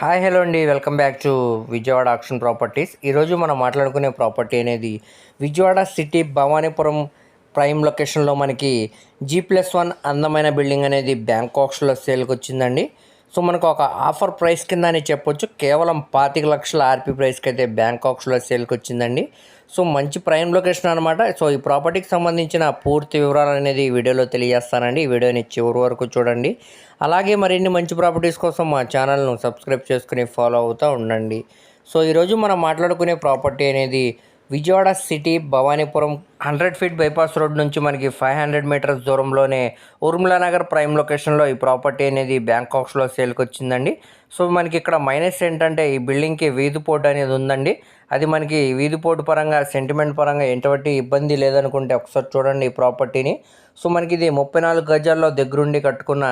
Hi hello అండి. Welcome back to Vijayawada auction properties. ఈరోజు మనం మాట్లాడుకునే ప్రాపర్టీ అనేది విజయవాడ సిటీ భవానీపురం ప్రైమ్ లొకేషన్లో మనకి జీ ప్లస్ వన్ అందమైన బిల్డింగ్ అనేది బ్యాంకాక్స్లో సేల్కి వచ్చిందండి. సో మనకు ఒక ఆఫర్ ప్రైస్ కింద అని చెప్పొచ్చు. కేవలం పాతిక లక్షల ఆర్పీ ప్రైస్కి అయితే బ్యాంకాక్స్లో సేల్కి వచ్చిందండి. సో మంచి ప్రైమ్ లొకేషన్ అనమాట సో ఈ ప్రాపర్టీకి సంబంధించిన పూర్తి వివరాలు అనేది ఈ వీడియోలో తెలియజేస్తానండి. ఈ వీడియోని చివరి వరకు చూడండి. అలాగే మరిన్ని మంచి ప్రాపర్టీస్ కోసం మా ఛానల్ను సబ్స్క్రైబ్ చేసుకుని ఫాలో అవుతూ ఉండండి. సో ఈరోజు మనం మాట్లాడుకునే ప్రాపర్టీ అనేది Vijayawada city Bhavanipuram hundred feet bypass road నుంచి మనకి ఫైవ్ హండ్రెడ్ మీటర్స్ దూరంలోనే ఉర్మిలా నగర్ ప్రైమ్ లొకేషన్లో ఈ ప్రాపర్టీ అనేది బ్యాంకాక్స్లో సేల్కి వచ్చిందండి. సో మనకి ఇక్కడ మైనస్ ఏంటంటే ఈ బిల్డింగ్కి వీధి పోటు అనేది ఉందండి. అది మనకి వీధి పరంగా సెంటిమెంట్ పరంగా ఎటువంటి ఇబ్బంది లేదనుకుంటే ఒకసారి చూడండి ఈ ప్రాపర్టీని. సో మనకి ఇది ముప్పై నాలుగు గజాల్లో దగ్గరుండి కట్టుకున్న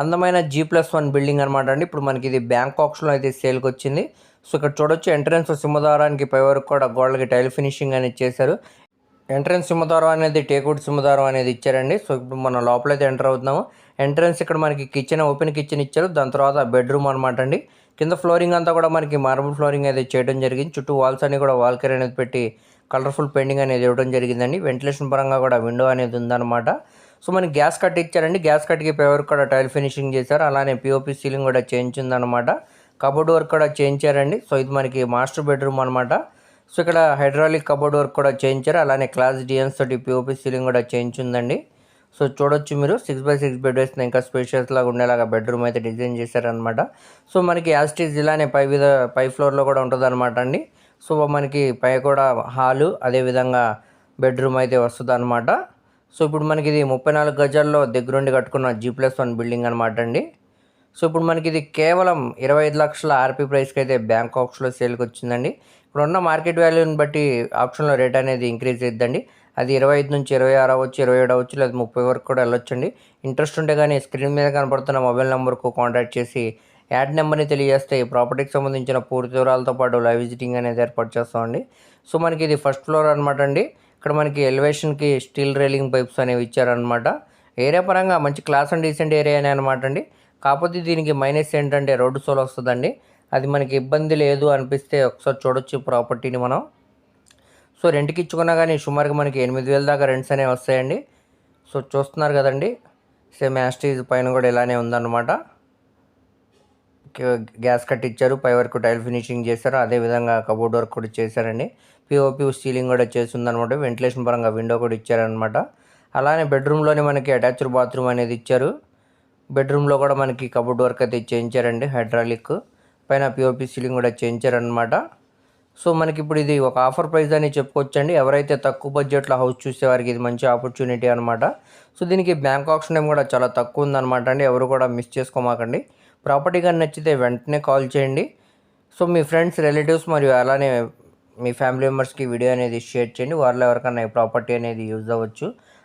అందమైన జీ ప్లస్ వన్ బిల్డింగ్ అనమాట అండి. ఇప్పుడు మనకి ఇది బ్యాంకాక్స్లో అయితే సేల్కి వచ్చింది. సో ఇక్కడ చూడొచ్చు ఎంట్రన్స్ సింహదారానికి పై వరకు కూడా గోడలకి టైల్ ఫినిషింగ్ అనేది చేశారు. ఎంట్రన్స్ సింహదారం అనేది టేకుడ్ సింహదారం అనేది ఇచ్చారండి. సో ఇప్పుడు మనం లోపలైతే ఎంటర్ అవుతున్నాము. ఎంట్రన్స్ ఇక్కడ మనకి కిచెన్ ఓపెన్ కిచెన్ ఇచ్చారు. దాని తర్వాత బెడ్రూమ్ అనమాట అండి. కింద ఫ్లోరింగ్ అంతా కూడా మనకి మార్బుల్ ఫ్లోరింగ్ అనేది చేయడం జరిగింది. చుట్టూ వాల్స్ అన్ని కూడా వాల్ అనేది పెట్టి కలర్ఫుల్ పెయింటింగ్ అనేది ఇవ్వడం జరిగిందండి. వెంటిలేషన్ పరంగా కూడా విండో అనేది ఉందన్నమాట. సో మనకి గ్యాస్ కట్ ఇచ్చారండి. గ్యాస్ కట్కి పై వరకు కూడా టైల్ ఫినిషింగ్ చేశారు. అలానే పిఓపి సీలింగ్ కూడా చేయించిందనమాట కబోర్డ్ వర్క్ కూడా చేయించారండి సో ఇది మనకి మాస్టర్ బెడ్రూమ్ అనమాట సో ఇక్కడ హైడ్రాలిక్ కబోర్డ్ వర్క్ కూడా చేయించారు అలానే క్లాస్ డిఎన్స్ తోటి పిఓపి సీలింగ్ కూడా చేయించిందండి సో చూడొచ్చు మీరు. సిక్స్ బై సిక్స్ బెడ్ వేసిన ఇంకా స్పేషియస్ లాగా ఉండేలాగా బెడ్రూమ్ అయితే డిజైన్ చేశారనమాట సో మనకి యాస్టీజ్ ఇలానే పై విధ పై ఫ్లోర్లో కూడా ఉంటుందన్నమాట అండి. సో మనకి పై కూడా హాలు అదేవిధంగా బెడ్రూమ్ అయితే వస్తుంది అనమాట సో ఇప్పుడు మనకి ఇది ముప్పై నాలుగు గజాల్లో దగ్గరుండి కట్టుకున్న జీ ప్లస్ వన్ బిల్డింగ్ అనమాట అండి. సో ఇప్పుడు మనకి ఇది కేవలం ఇరవై ఐదు లక్షల ఆర్పీ ప్రైస్కి అయితే బ్యాంక్ ఆప్షన్లో సేల్కి వచ్చిందండి ఇప్పుడు ఉన్న మార్కెట్ వాల్యూని బట్టి ఆప్షన్లో రేట్ అనేది ఇంక్రీజ్ అవుతుందండి అది ఇరవై ఐదు నుంచి ఇరవై ఆరు అవ్వచ్చు ఇరవై ఏడు అవ్వచ్చు లేదా ముప్పై వరకు కూడా వెళ్ళొచ్చండి. ఇంట్రెస్ట్ ఉంటే కానీ స్క్రీన్ మీద కనపడుతున్న మొబైల్ నెంబర్కు కాంటాక్ట్ చేసి యాడ్ నెంబర్ని తెలియజేస్తే ఈ ప్రాపర్టీకి సంబంధించిన పూర్తి వివరాలతో పాటు లైవ్ విజిటింగ్ అనేది ఏర్పాటు చేస్తామండి. సో మనకి ఇది ఫస్ట్ ఫ్లోర్ అనమాట అండి. ఇక్కడ మనకి ఎలివేషన్కి స్టీల్ రైలింగ్ పైప్స్ అనేవి ఇచ్చారనమాట ఏరియా పరంగా మంచి క్లాస్ అండ్ డీసెంట్ ఏరియానే అనమాట అండి. కాకపోతే దీనికి మైనస్ ఏంటంటే రోడ్డు సోల్ వస్తుందండి. అది మనకి ఇబ్బంది లేదు అనిపిస్తే ఒకసారి చూడొచ్చు ప్రాపర్టీని మనం. సో రెంట్కి ఇచ్చుకున్నా కానీ సుమారుగా మనకి ఎనిమిది వేల దాకా రెంట్స్ అనేవి వస్తాయండి. సో చూస్తున్నారు కదండి. సేమ్ యాస్టీజ్ పైన కూడా ఇలానే ఉందన్నమాట. గ్యాస్ కట్ ఇచ్చారు పై వరకు టైల్ ఫినిషింగ్ చేశారు అదేవిధంగా కబోర్డ్ వర్క్ కూడా చేశారండి. పిఓపి సీలింగ్ కూడా చేసి వెంటిలేషన్ పరంగా విండో కూడా ఇచ్చారనమాట అలానే బెడ్రూమ్లోనే మనకి అటాచ్డ్ బాత్రూమ్ అనేది ఇచ్చారు. బెడ్రూమ్లో కూడా మనకి కబోర్డ్ వర్క్ అయితే చేయించారండి హైడ్రాలిక్. పైన పిఓపి సీలింగ్ కూడా చేయించారనమాట సో మనకి ఇప్పుడు ఇది ఒక ఆఫర్ ప్రైస్ అని చెప్పుకోవచ్చండి. ఎవరైతే తక్కువ బడ్జెట్లో హౌస్ చూసేవారికి ఇది మంచి ఆపర్చునిటీ అనమాట సో దీనికి బ్యాంక్ ఆప్షన్ ఏం కూడా చాలా తక్కువ ఉందన్నమాట అండి. ఎవరు కూడా మిస్ చేసుకోమాకండి. ప్రాపర్టీ కానీ నచ్చితే వెంటనే కాల్ చేయండి. సో మీ ఫ్రెండ్స్ రిలేటివ్స్ మరియు అలానే మీ ఫ్యామిలీ మెంబర్స్కి వీడియో అనేది షేర్ చేయండి. వాళ్ళు ఎవరికైనా ఈ ప్రాపర్టీ అనేది యూజ్ అవ్వచ్చు.